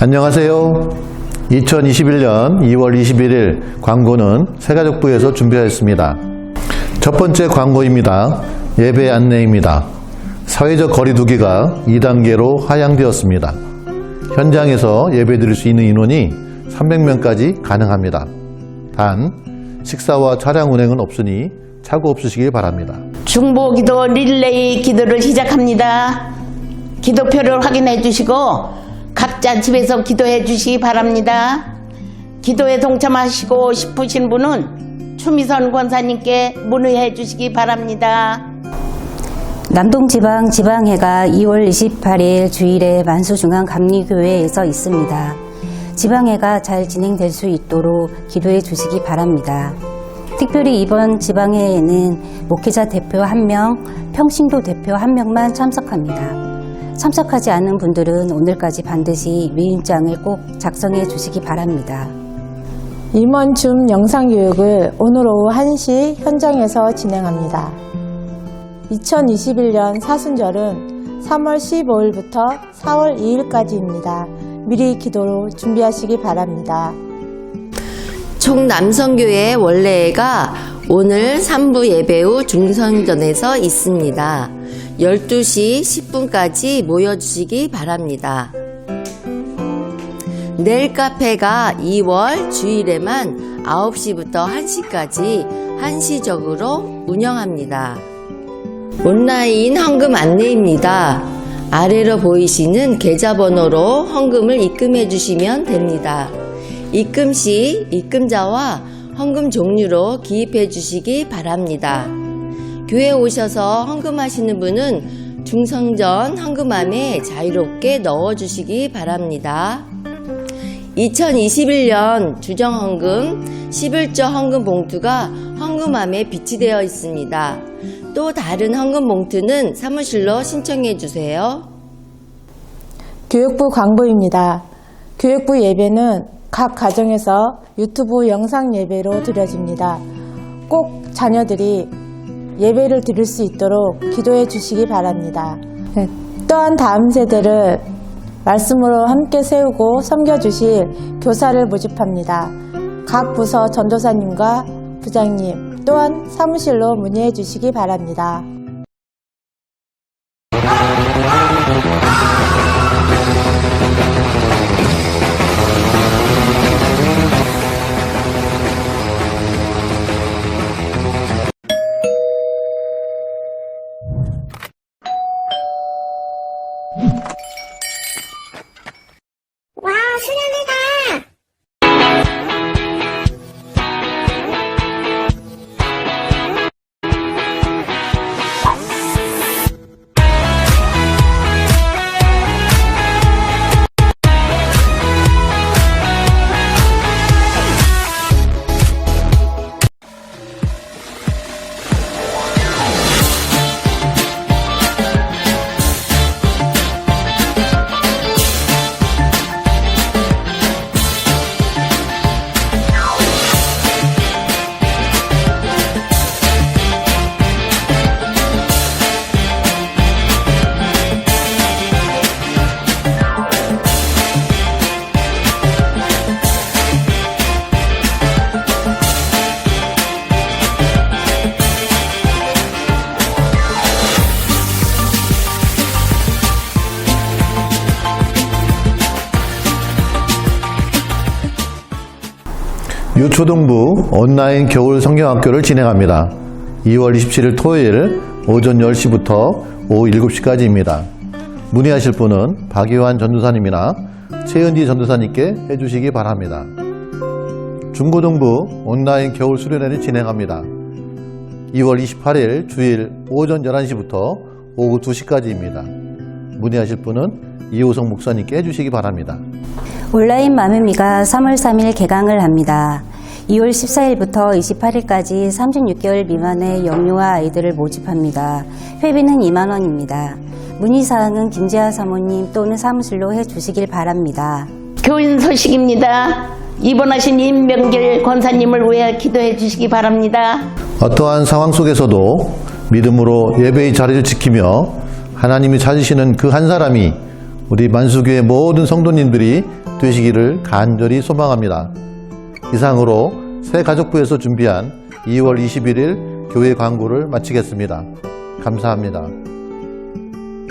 안녕하세요. 2021년 2월 21일 광고는 새가족부에서 준비하였습니다. 첫 번째 광고입니다. 예배 안내입니다. 사회적 거리두기가 2단계로 하향되었습니다. 현장에서 예배 드릴 수 있는 인원이 300명까지 가능합니다. 단, 식사와 차량 운행은 없으니 착오 없으시길 바랍니다. 중보 기도 릴레이 기도를 시작합니다. 기도표를 확인해 주시고 각자 집에서 기도해 주시기 바랍니다. 기도에 동참하시고 싶으신 분은 추미선 권사님께 문의해 주시기 바랍니다. 남동지방 지방회가 2월 28일 주일에 만수중앙 감리교회에서 있습니다. 지방회가 잘 진행될 수 있도록 기도해 주시기 바랍니다. 특별히 이번 지방회에는 목회자 대표 1명, 평신도 대표 1명만 참석합니다. 참석하지 않은 분들은 오늘까지 반드시 위임장을 꼭 작성해 주시기 바랍니다. 임원 줌 영상 교육을 오늘 오후 1시 현장에서 진행합니다. 2021년 사순절은 3월 15일부터 4월 2일까지입니다. 미리 기도로 준비하시기 바랍니다. 총남성교회 원래가 오늘 3부 예배 후 중성전에서 있습니다. 12시 10분까지 모여주시기 바랍니다. 내일 카페가 2월 주일에만 9시부터 1시까지 한시적으로 운영합니다. 온라인 헌금 안내입니다. 아래로 보이시는 계좌번호로 헌금을 입금해 주시면 됩니다. 입금 시 입금자와 헌금 종류로 기입해 주시기 바랍니다. 교회 오셔서 헌금하시는 분은 중성전 헌금함에 자유롭게 넣어 주시기 바랍니다. 2021년 주정 헌금 11조 헌금 봉투가 헌금함에 비치되어 있습니다. 또 다른 헌금 봉투는 사무실로 신청해 주세요. 교육부 광고입니다. 교육부 예배는 각 가정에서 유튜브 영상 예배로 드려집니다. 꼭 자녀들이 예배를 드릴 수 있도록 기도해 주시기 바랍니다. 네, 또한 다음 세대를 말씀으로 함께 세우고 섬겨주실 교사를 모집합니다. 각 부서 전도사님과 부장님 또한 사무실로 문의해 주시기 바랍니다. 유초등부 온라인 겨울 성경학교를 진행합니다. 2월 27일 토요일 오전 10시부터 오후 7시까지입니다. 문의하실 분은 박유환 전도사님이나 최은지 전도사님께 해주시기 바랍니다. 중고등부 온라인 겨울 수련회를 진행합니다. 2월 28일 주일 오전 11시부터 오후 2시까지입니다. 문의하실 분은 이호성 목사님께 해주시기 바랍니다. 온라인 마음미가 3월 3일 개강을 합니다. 2월 14일부터 28일까지 36개월 미만의 영유아 아이들을 모집합니다. 회비는 2만원입니다. 문의사항은 김재하 사모님 또는 사무실로 해주시길 바랍니다. 교인 소식입니다. 입원하신 임명길 권사님을 위해 기도해 주시기 바랍니다. 어떠한 상황 속에서도 믿음으로 예배의 자리를 지키며 하나님이 찾으시는 그 한 사람이 우리 만수교회 모든 성도님들이 되시기를 간절히 소망합니다. 이상으로 새 가족부에서 준비한 2월 21일 교회 광고를 마치겠습니다. 감사합니다.